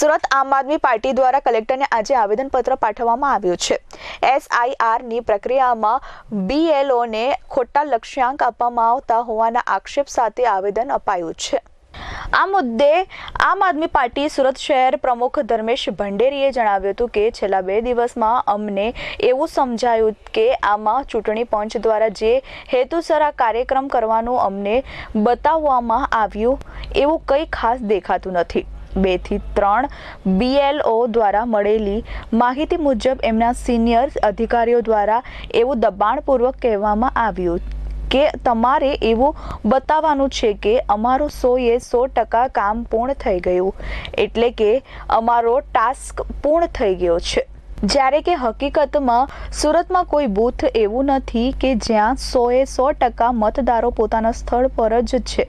સુરત આમ આદમી પાર્ટી દ્વારા કલેક્ટરને આજે આવેદનપત્ર પાઠવવામાં આવ્યું છે. એસઆઈઆરની પ્રક્રિયામાં બીએલઓને ખોટા લક્ષ્યાંક આપવામાં આવતા હોવાના આક્ષેપ સાથે આવેદન અપાયું છે. આ મુદ્દે આમ આદમી પાર્ટી સુરત શહેર પ્રમુખ ધર્મેશ ભંડેરીએ જણાવ્યું હતું કે છેલ્લા બે દિવસમાં અમને એવું સમજાયું કે આમાં ચૂંટણી પંચ દ્વારા જે હેતુસર આ કાર્યક્રમ કરવાનું અમને બતાવવામાં આવ્યું, એવું કંઈ ખાસ દેખાતું નથી. બેથી ત્રણ બીએલઓ દ્વારા મળેલી માહિતી મુજબ એમના સિનિયર અધિકારીઓ દ્વારા એવું દબાણપૂર્વક કહેવામાં આવ્યું કે તમારે એવું બતાવવાનું છે કે અમારું સોએ સો ટકા કામ પૂર્ણ થઈ ગયું. એટલે કે અમારો ટાસ્ક પૂર્ણ થઈ ગયો છે. જ્યારે કે હકીકતમાં સુરતમાં કોઈ બૂથ એવું નથી કે જ્યાં સોએ સો ટકા મતદારો પોતાના સ્થળ પર જ છે.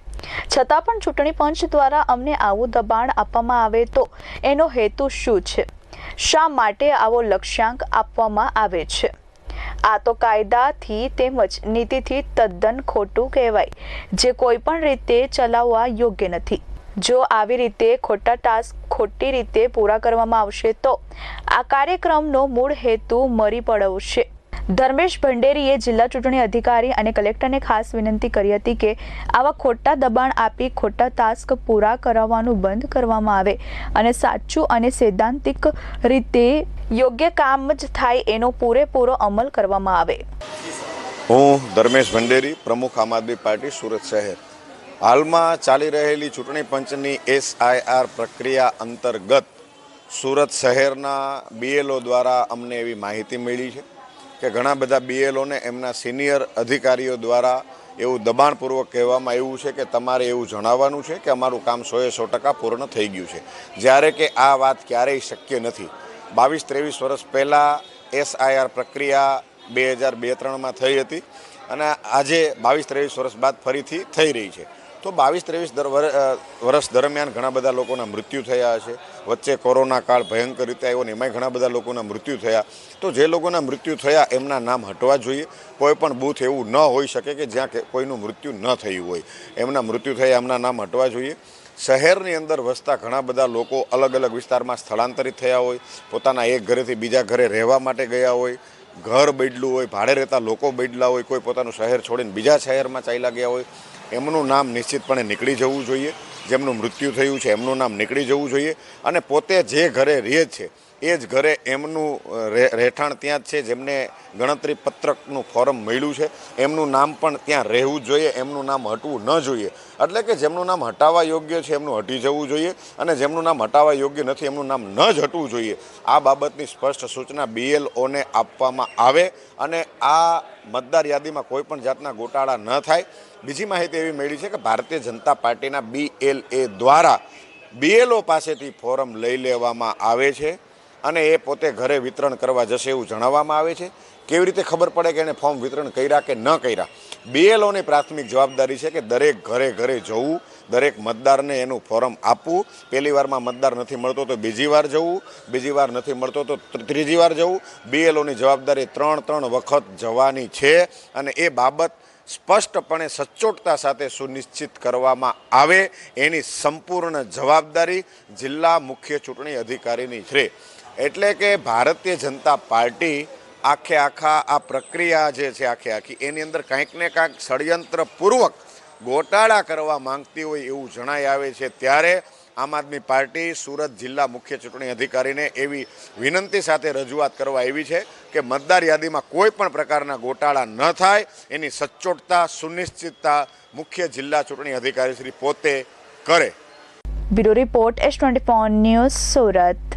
છતાં પણ ચૂંટણી પંચ દ્વારા અમને આવું દબાણ આપવામાં આવે તો એનો હેતુ શું છે? શા માટે આવો લક્ષ્યાંક આપવામાં આવે છે? આ તો કાયદાથી તેમજ નીતિથી તદ્દન ખોટું કહેવાય, જે કોઈ પણ રીતે ચલાવવા યોગ્ય નથી. જો આવી રીતે ખોટા ટાસ્ક ખોટી રીતે પૂરા કરવામાં આવશે તો આ કાર્યક્રમનો મૂળ હેતુ મરી પડવશે. ધર્મેશ ભંડેરીએ જિલ્લા ચૂંટણી અધિકારી અને કલેક્ટરને ખાસ વિનંતી કરી હતી કે આવા ખોટા દબાણ આપી ખોટા ટાસ્ક પૂરા કરાવવાનું બંધ કરવામાં આવે અને સાચું અને સૈદ્ધાંતિક રીતે યોગ્ય કામ જ થાય એનો પૂરેપૂરો અમલ કરવામાં આવે. હું ધર્મેશ ભંડેરી, પ્રમુખ આમ આદમી પાર્ટી સુરત શહેર. હાલમાં ચાલી રહેલી ચૂંટણી પંચની એસઆઈઆર પ્રક્રિયા અંતર્ગત સુરત શહેરના બીએલઓ દ્વારા અમને એવી માહિતી મળી છે કે ઘણા બધા બીએલઓને એમના સિનિયર અધિકારીઓ દ્વારા એવું દબાણપૂર્વક કહેવામાં આવ્યું છે કે તમારે એવું જણાવવાનું છે કે અમારું કામ સોએ સો ટકા પૂર્ણ થઈ ગયું છે. જ્યારે કે આ વાત ક્યારેય શક્ય નથી. બાવીસ ત્રેવીસ વર્ષ પહેલાં એસઆઈઆર પ્રક્રિયા બે હજાર બે ત્રણમાં થઈ હતી અને આજે બાવીસ ત્રેવીસ વર્ષ બાદ ફરીથી થઈ રહી છે. તો બાવીસ, ત્રેવીસ વર્ષ દરમિયાન ઘણા બધા લોકોના મૃત્યુ થયા હશે. વચ્ચે કોરોના કાળ ભયંકર રીતે આવ્યો ને એમાંય ઘણા બધા લોકોના મૃત્યુ થયા. તો જે લોકોના મૃત્યુ થયા એમના નામ હટવા જોઈએ. કોઈ પણ બૂથ એવું ન હોઈ શકે કે જ્યાં કોઈનું મૃત્યુ ન થયું હોય. એમના મૃત્યુ થયા એમના નામ હટવા જોઈએ. શહેરની અંદર વસતા ઘણા બધા લોકો અલગ અલગ વિસ્તારમાં સ્થળાંતરિત થયા હોય. પોતાના એક ઘરેથી બીજા ઘરે રહેવા માટે ગયા હોય. ઘર બદલું હોય, ભાડે રહેતા લોકો બદલા હોય, કોઈ પોતાનું શહેર છોડીને બીજા શહેરમાં ચાલ્યા ગયા હોય. એમનું નામ નિશ્ચિતપણે નીકળી જવું જોઈએ. જેમનું મૃત્યુ થયું છે, એમનું નામ નીકળી જવું જોઈએ. અને પોતે જે ઘરે રહે છે, એ જ ઘરે એમનું રહેઠાણ ત્યાં જ છે, જેમને ગણતરી પત્રકનું ફોર્મ મળ્યું છે. એમનું નામ પણ ત્યાં રહેવું જોઈએ, એમનું નામ હટવું ન જોઈએ. એટલે કે જેમનું નામ હટાવવા યોગ્ય છે, એમનું હટી જવું જોઈએ. અને જેમનું નામ હટાવવા યોગ્ય નથી, એમનું નામ ન જ હટવું જોઈએ. આ બાબતની સ્પષ્ટ સૂચના બીએલઓને આપવામાં આવે. અને આ મતદાર યાદીમાં કોઈ પણ જાતના ગોટાળા ન થાય. બીજી માહિતી એવી મળી છે કે ભારતીય જનતા પાર્ટીના બીએલએ દ્વારા બીએલઓ પાસેથી ફોરમ લઈ લેવામાં આવે છે અને એ પોતે ઘરે વિતરણ કરવા જશે એવું જણાવવામાં આવે છે. કેવી રીતે ખબર પડે કે એને ફોર્મ વિતરણ કર્યા કે ન કર્યા? બીએલઓની પ્રાથમિક જવાબદારી છે કે દરેક ઘરે ઘરે જવું દરેક મતદારને એનું ફોર્મ આપવું. પહેલી વારમાં મતદાર નથી મળતો તો બીજી વાર જવું. બીજી વાર નથી મળતો તો ત્રીજી વાર જવું. બીએલઓની જવાબદારી ત્રણ ત્રણ વખત જવાની છે અને એ બાબત સ્પષ્ટપણે સચોટતા સાથે સુનિશ્ચિત કરવામાં આવે. એની સંપૂર્ણ જવાબદારી જિલ્લા મુખ્ય ચૂંટણી અધિકારીની છે. એટલે કે ભારતીય જનતા પાર્ટી આખે આખા આ પ્રક્રિયા જે છે આખે આખી, એની અંદર કાંઈક ને કાંઈક ષડયંત્રપૂર્વક ગોટાળા કરવા માંગતી હોય એવું જણાઈ આવે છે, ત્યારે આમ આદમી પાર્ટી સુરત જિલ્લા મુખ્ય ચૂંટણી અધિકારીને એવી વિનંતી સાથે રજૂઆત કરવા એવી છે કે મતદાર યાદીમાં કોઈ પણ પ્રકારના ગોટાળા ન થાય. એની સચોટતા, સુનિશ્ચિતતા મુખ્ય જિલ્લા ચૂંટણી અધિકારી શ્રી પોતે કરે. Bureau report S twenty news Surat.